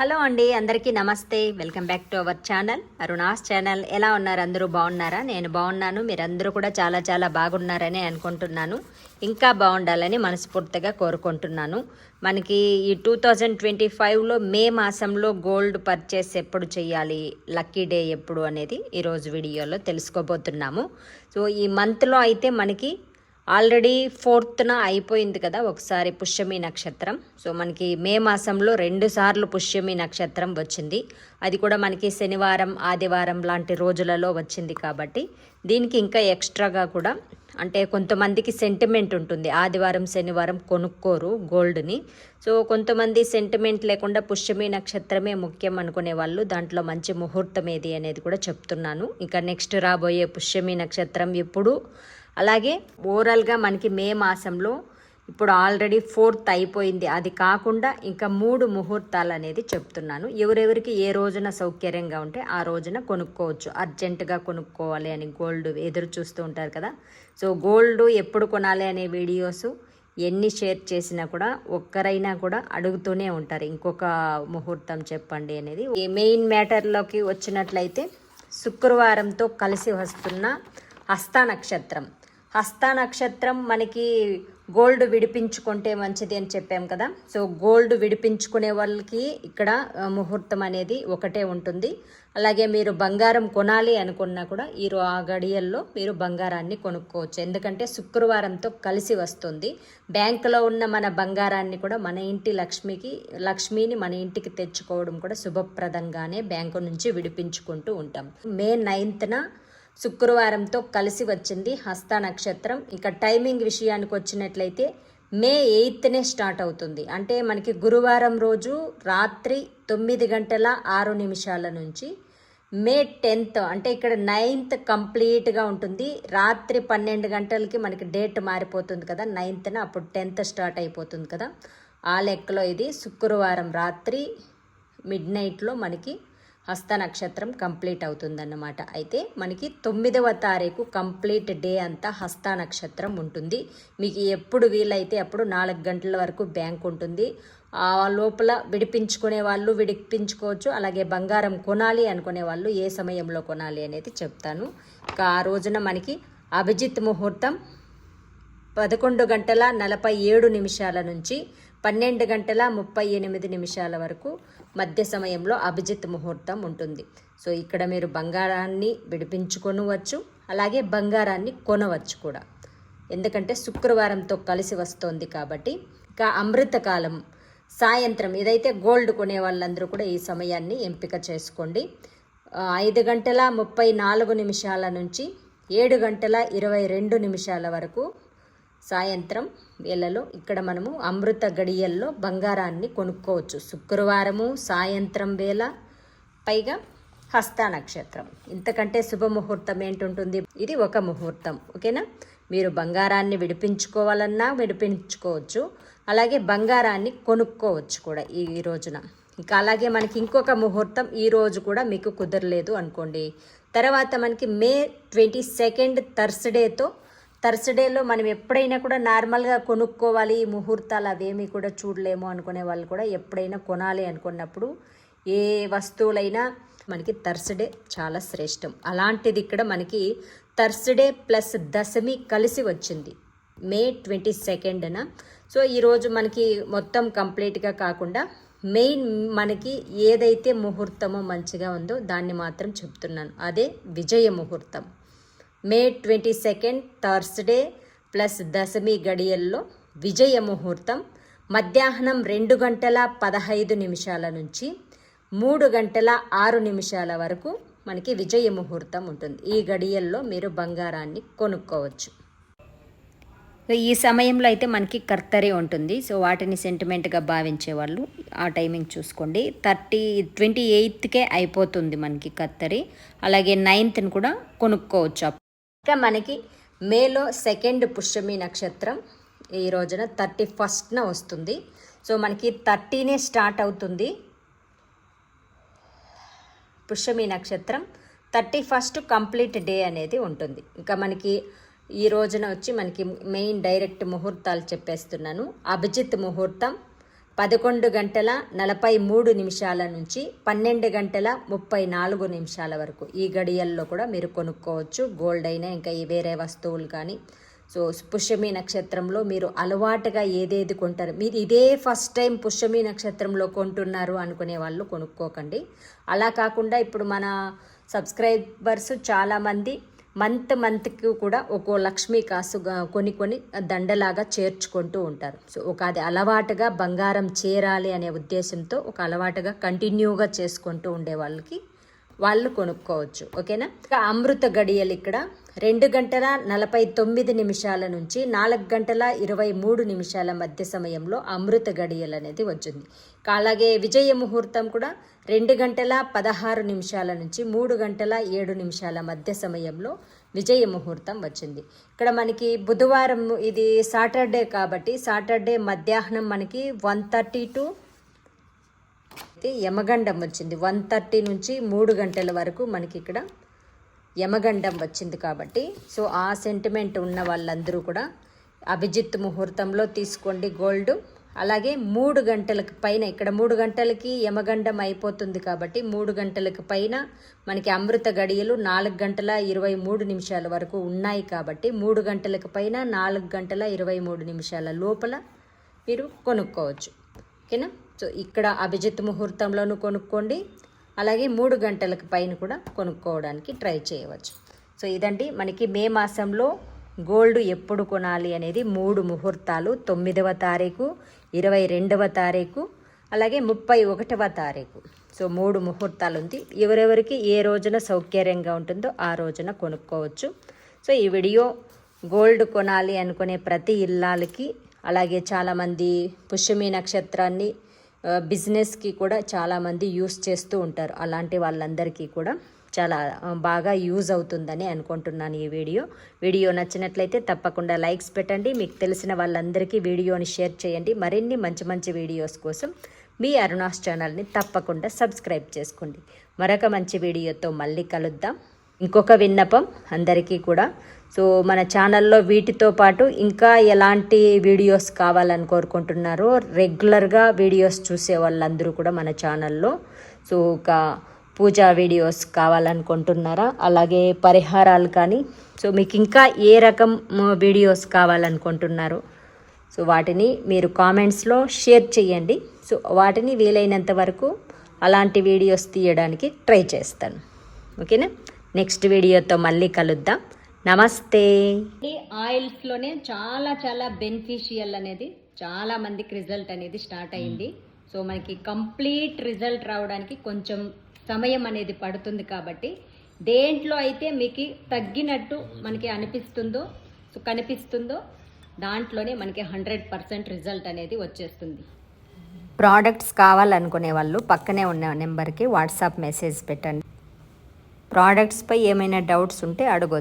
Hello అండి అందరికీ నమస్తే. Welcome back to our channel. Aruna's channel. ఎలా ఉన్నారు? అందరూ బాగున్నారా? నేను బాగున్నాను. మీరందరూ కూడా చాలా చాలా బాగున్నారని అనుకుంటున్నాను. ఇంకా బాగుండాలని మనస్ఫూర్తిగా కోరుకుంటున్నాను. మనకి ఈ టూ థౌజండ్ ట్వంటీ ఫైవ్లో మే మాసంలో గోల్డ్ పర్చేస్ ఎప్పుడు చేయాలి? లక్కీ డే ఎప్పుడు అనేది ఈరోజు వీడియోలో తెలుసుకోబోతున్నాము. సో ఈ మంత్లో అయితే మనకి ఆల్రెడీ ఫోర్త్న అయిపోయింది కదా ఒకసారి పుష్యమి నక్షత్రం. సో మనకి మే మాసంలో రెండు సార్లు పుష్యమి నక్షత్రం వచ్చింది. అది కూడా మనకి శనివారం ఆదివారం లాంటి రోజులలో వచ్చింది కాబట్టి దీనికి ఇంకా ఎక్స్ట్రాగా కూడా అంటే కొంతమందికి సెంటిమెంట్ ఉంటుంది. ఆదివారం శనివారం కొనుక్కోరు గోల్డ్ని. సో కొంతమంది సెంటిమెంట్ లేకుండా పుష్యమి నక్షత్రమే ముఖ్యం అనుకునే వాళ్ళు దాంట్లో మంచి ముహూర్తం ఏది అనేది కూడా చెప్తున్నాను. ఇంకా నెక్స్ట్ రాబోయే పుష్యమి నక్షత్రం ఎప్పుడు? అలాగే ఓవరాల్గా మనకి మే మాసంలో ఇప్పుడు ఆల్రెడీ ఫోర్త్ అయిపోయింది. అది కాకుండా ఇంకా మూడు ముహూర్తాలు అనేది చెప్తున్నాను. ఎవరెవరికి ఏ రోజున సౌకర్యంగా ఉంటే ఆ రోజున కొనుక్కోవచ్చు. అర్జెంటుగా కొనుక్కోవాలి అని గోల్డ్ ఎదురు చూస్తూ ఉంటారు కదా. సో గోల్డ్ ఎప్పుడు కొనాలి అనే వీడియోస్ ఎన్ని షేర్ చేసినా కూడా ఒక్కరైనా కూడా అడుగుతూనే ఉంటారు. ఇంకొక ముహూర్తం చెప్పండి అనేది. మెయిన్ మ్యాటర్లోకి వచ్చినట్లయితే శుక్రవారంతో కలిసి వస్తున్న హస్త నక్షత్రం. హస్త నక్షత్రం మనకి గోల్డ్ విడిపించుకుంటే మంచిది అని చెప్పాం కదా. సో గోల్డ్ విడిపించుకునే వాళ్ళకి ఇక్కడ ముహూర్తం అనేది ఒకటే ఉంటుంది. అలాగే మీరు బంగారం కొనాలి అనుకున్నా కూడా ఈ ఆ గడియల్లో మీరు బంగారాన్ని కొనుక్కోవచ్చు. ఎందుకంటే శుక్రవారంతో కలిసి వస్తుంది. బ్యాంకులో ఉన్న మన బంగారాన్ని కూడా మన ఇంటి లక్ష్మికి లక్ష్మిని మన ఇంటికి తెచ్చుకోవడం కూడా శుభప్రదంగానే బ్యాంకు నుంచి విడిపించుకుంటూ ఉంటాం. మే నైన్త్న శుక్రవారంతో కలిసి వచ్చింది హస్త నక్షత్రం. ఇక టైమింగ్ విషయానికి వచ్చినట్లయితే మే ఎయిత్నే స్టార్ట్ అవుతుంది. అంటే మనకి గురువారం రోజు రాత్రి తొమ్మిది గంటల ఆరు నిమిషాల నుంచి మే టెన్త్ అంటే ఇక్కడ నైన్త్ కంప్లీట్గా ఉంటుంది. రాత్రి పన్నెండు గంటలకి మనకి డేట్ మారిపోతుంది కదా నైన్త్న అప్పుడు టెన్త్ స్టార్ట్ అయిపోతుంది కదా. ఆ లెక్కలో ఇది శుక్రవారం రాత్రి మిడ్ నైట్లో మనకి హస్త నక్షత్రం కంప్లీట్ అవుతుందన్నమాట. అయితే మనకి తొమ్మిదవ తారీఖు కంప్లీట్ డే అంతా హస్త నక్షత్రం ఉంటుంది. మీకు ఎప్పుడు వీలైతే అప్పుడు నాలుగు గంటల వరకు బ్యాంక్ ఉంటుంది. ఆ లోపల విడిపించుకునే వాళ్ళు విడిపించుకోవచ్చు. అలాగే బంగారం కొనాలి అనుకునే వాళ్ళు ఏ సమయంలో కొనాలి అనేది చెప్తాను. ఇంకా ఆ రోజున మనకి అభిజిత్ ముహూర్తం పదకొండు గంటల నలభై ఏడు నిమిషాల నుంచి పన్నెండు గంటల ముప్పై ఎనిమిది నిమిషాల వరకు మధ్య సమయంలో అభిజిత్ ముహూర్తం ఉంటుంది. సో ఇక్కడ మీరు బంగారాన్ని విడిపించుకొనవచ్చు అలాగే బంగారాన్ని కొనవచ్చు కూడా. ఎందుకంటే శుక్రవారంతో కలిసి వస్తోంది కాబట్టి ఇంకా అమృతకాలం సాయంత్రం ఇదైతే గోల్డ్ కొనే వాళ్ళందరూ కూడా ఈ సమయాన్ని ఎంపిక చేసుకోండి. ఐదు గంటల ముప్పై నాలుగు నిమిషాల నుంచి ఏడు గంటల ఇరవై రెండు నిమిషాల వరకు సాయంత్రం వేళలో ఇక్కడ మనము అమృత గడియల్లో బంగారాన్ని కొనుక్కోవచ్చు. శుక్రవారము సాయంత్రం వేళ పైగా హస్త నక్షత్రం. ఇంతకంటే శుభముహూర్తం ఏంటుంటుంది? ఇది ఒక ముహూర్తం ఓకేనా? మీరు బంగారాన్ని విడిపించుకోవాలన్నా విడిపించుకోవచ్చు. అలాగే బంగారాన్ని కొనుక్కోవచ్చు కూడా ఈ రోజున. ఇంకా అలాగే మనకి ఇంకొక ముహూర్తం ఈ రోజు కూడా మీకు కుదరలేదు అనుకోండి. తర్వాత మనకి మే ట్వంటీ సెకండ్ థర్స్డేతో థర్స్డేలో మనం ఎప్పుడైనా కూడా నార్మల్గా కొనుక్కోవాలి ఈ ముహూర్తాలు అవేమీ కూడా చూడలేము అనుకునే వాళ్ళు కూడా ఎప్పుడైనా కొనాలి అనుకున్నప్పుడు ఏ వస్తువులైనా మనకి థర్స్డే చాలా శ్రేష్టం. అలాంటిది ఇక్కడ మనకి థర్స్డే ప్లస్ దశమి కలిసి వచ్చింది. మే ట్వంటీ సెకండ్న సో ఈరోజు మనకి మొత్తం కంప్లీట్గా కాకుండా మెయిన్ మనకి ఏదైతే ముహూర్తమో మంచిగా ఉందో దాన్ని మాత్రం చెప్తున్నాను. అదే విజయ ముహూర్తం. May twenty second Thursday plus దశమి గడియల్లో విజయ ముహూర్తం. మధ్యాహ్నం రెండు గంటల పదహైదు నిమిషాల నుంచి మూడు గంటల ఆరు నిమిషాల వరకు మనకి విజయ ముహూర్తం ఉంటుంది. ఈ గడియల్లో మీరు బంగారాన్ని కొనుక్కోవచ్చు. ఈ సమయంలో అయితే మనకి కర్తరి ఉంటుంది. సో వాటిని సెంటిమెంట్గా భావించే వాళ్ళు ఆ టైమింగ్ చూసుకోండి. థర్టీ ట్వంటీ ఎయిత్కే అయిపోతుంది మనకి కర్తరి. అలాగే నైన్త్ని కూడా కొనుక్కోవచ్చు. ఇంకా మనకి మేలో సెకండ్ పుష్యమి నక్షత్రం ఈ రోజున థర్టీ ఫస్ట్న వస్తుంది. సో మనకి థర్టీనే స్టార్ట్ అవుతుంది. పుష్యమి నక్షత్రం థర్టీ ఫస్ట్ కంప్లీట్ డే అనేది ఉంటుంది. ఇంకా మనకి ఈ రోజున వచ్చి మనకి మెయిన్ డైరెక్ట్ ముహూర్తాలు చెప్పేస్తున్నాను. అభిజిత్ ముహూర్తం పదకొండు గంటల నలభై మూడు నిమిషాల నుంచి పన్నెండు గంటల ముప్పై నాలుగు నిమిషాల వరకు. ఈ గడియల్లో కూడా మీరు కొనుక్కోవచ్చు. గోల్డ్ అయినా ఇంకా ఈ వేరే వస్తువులు కానీ. సో పుష్యమి నక్షత్రంలో మీరు అలవాటుగా ఏదేది కొంటారు? మీరు ఇదే ఫస్ట్ టైం పుష్యమి నక్షత్రంలో కొంటున్నారు అనుకునే వాళ్ళు కొనుక్కోకండి. అలా కాకుండా ఇప్పుడు మన సబ్స్క్రైబర్స్ చాలామంది మంత్ మంత్కి కూడా ఒక్కో లక్ష్మీ కాసు కొన్ని కొని కొని దండలాగా చేర్చుకుంటూ ఉంటారు. సో ఒక అది అలవాటుగా బంగారం చేరాలి అనే ఉద్దేశంతో ఒక అలవాటుగా కంటిన్యూగా చేసుకుంటూ ఉండే వాళ్ళకి వాళ్ళు కొనుక్కోవచ్చు. ఓకేనా? ఇక అమృత గడియలు ఇక్కడ రెండు గంటల నలభై తొమ్మిది నిమిషాల నుంచి నాలుగు గంటల ఇరవై మూడు నిమిషాల మధ్య సమయంలో అమృత గడియలు అనేది వచ్చింది. అలాగే విజయ ముహూర్తం కూడా రెండు గంటల పదహారు నిమిషాల నుంచి మూడు గంటల ఏడు నిమిషాల మధ్య సమయంలో విజయ ముహూర్తం వచ్చింది. ఇక్కడ మనకి బుధవారం ఇది సాటర్డే కాబట్టి సాటర్డే మధ్యాహ్నం మనకి వన్ థర్టీ టు యమగండం వచ్చింది. వన్ థర్టీ నుంచి మూడు గంటల వరకు మనకి ఇక్కడ యమగండం వచ్చింది కాబట్టి సో ఆ సెంటిమెంట్ ఉన్న వాళ్ళందరూ కూడా అభిజిత్ ముహూర్తంలో తీసుకోండి గోల్డ్. అలాగే మూడు గంటలకు పైన ఇక్కడ మూడు గంటలకి యమగండం అయిపోతుంది కాబట్టి మూడు గంటలకు పైన మనకి అమృత గడియలు నాలుగు గంటల ఇరవై మూడు నిమిషాల వరకు ఉన్నాయి కాబట్టి మూడు గంటలకు పైన నాలుగు గంటల ఇరవై మూడు నిమిషాల లోపల మీరు కొనుక్కోవచ్చు. ఓకేనా? సో ఇక్కడ అభిజిత్ ముహూర్తంలోనూ కొనుక్కోండి. అలాగే మూడు గంటలకు పైన కూడా కొనుక్కోవడానికి ట్రై చేయవచ్చు. సో ఇదండి మనకి మే మాసంలో గోల్డ్ ఎప్పుడు కొనాలి అనేది మూడు ముహూర్తాలు. తొమ్మిదవ తారీఖు ఇరవై రెండవ తారీఖు అలాగే ముప్పై ఒకటవ తారీఖు. సో మూడు ముహూర్తాలు ఉంది. ఎవరెవరికి ఏ రోజున సౌకర్యంగా ఉంటుందో ఆ రోజున కొనుక్కోవచ్చు. సో ఈ వీడియో గోల్డ్ కొనాలి అనుకునే ప్రతి ఇల్లాలకి అలాగే చాలామంది పుష్యమి నక్షత్రాన్ని బిజినెస్కి కూడా చాలామంది యూస్ చేస్తూ ఉంటారు. అలాంటి వాళ్ళందరికీ కూడా చాలా బాగా యూజ్ అవుతుందని అనుకుంటున్నాను ఈ వీడియో. వీడియో నచ్చినట్లయితే తప్పకుండా లైక్స్ పెట్టండి. మీకు తెలిసిన వాళ్ళందరికీ వీడియోని షేర్ చేయండి. మరిన్ని మంచి మంచి వీడియోస్ కోసం మీ అరుణాస్ ఛానల్ని తప్పకుండా సబ్స్క్రైబ్ చేసుకోండి. మరొక మంచి వీడియోతో మళ్ళీ కలుద్దాం. ఇంకొక విన్నపం అందరికీ కూడా. సో మన ఛానల్లో వీటితో పాటు ఇంకా ఎలాంటి వీడియోస్ కావాలని కోరుకుంటున్నారో రెగ్యులర్గా వీడియోస్ చూసే వాళ్ళందరూ కూడా మన ఛానల్లో. సో ఒక పూజా వీడియోస్ కావాలనుకుంటున్నారా? అలాగే పరిహారాలు కానీ. సో మీకు ఇంకా ఏ రకం వీడియోస్ కావాలనుకుంటున్నారు? సో వాటిని మీరు కామెంట్స్లో షేర్ చేయండి. సో వాటిని వీలైనంత వరకు అలాంటి వీడియోస్ తీయడానికి ట్రై చేస్తాను. ఓకేనా? నెక్స్ట్ వీడియోతో మళ్ళీ కలుద్దాం. నమస్తే. ఆయిల్స్లోనే చాలా చాలా బెనిఫిషియల్ అనేది చాలా మందికి రిజల్ట్ అనేది స్టార్ట్ అయింది సో మనకి కంప్లీట్ రిజల్ట్ రావడానికి కొంచెం సమయం అనేది పడుతుంది కాబట్టి దేంట్లో అయితే మీకు తగ్గినట్టు మనకి అనిపిస్తుందో సో కనిపిస్తుందో దాంట్లోనే మనకి హండ్రెడ్ పర్సెంట్ రిజల్ట్ అనేది వచ్చేస్తుంది. ప్రోడక్ట్స్ కావాలనుకునే వాళ్ళు పక్కనే ఉన్న నెంబర్కి వాట్సాప్ మెసేజ్ పెట్టండి. ప్రోడక్ట్స్పై ఏమైనా డౌట్స్ ఉంటే అడగొచ్చు